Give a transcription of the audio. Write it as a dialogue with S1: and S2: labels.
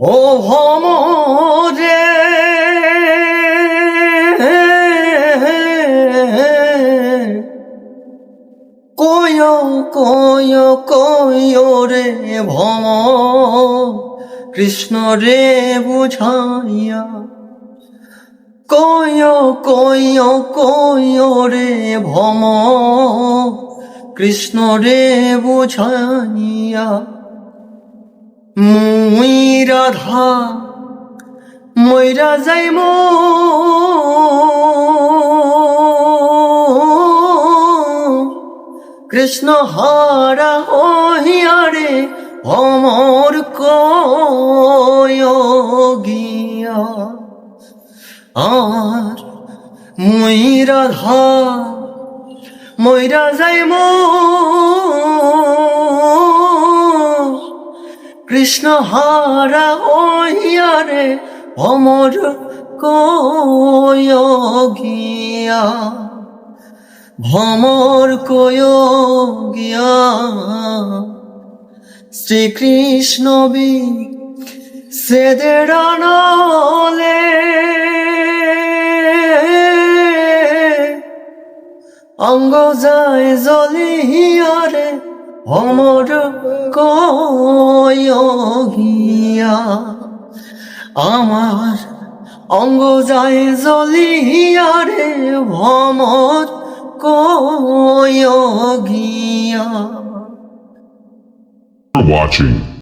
S1: ও ভমরে। কয় কয় কয় রে ভম, কৃষ্ণ রে বুঝাইয়া। কয় কয় কয় রে ভম, কৃষ্ণ রে বুঝাইয়া। মুই রাধা ময়রা যাইম। কৃষ্ণ হারা হইয়ারে অমর কয়গিয়া। আর মুই রাধা ময়রা যাইম। কৃষ্ণ হারা ওহিয়ারে অমর কয়গিয়া ভমর কয়গিয়া শ্রীকৃষ্ণ বি সেদের নলে অঙ্গ যায় জলিয়ারে অমর কয়গিয়া। আমার অঙ্গ যায় জলিয়ারে ভমর কয়গিয়া।
S2: গিয়া watching.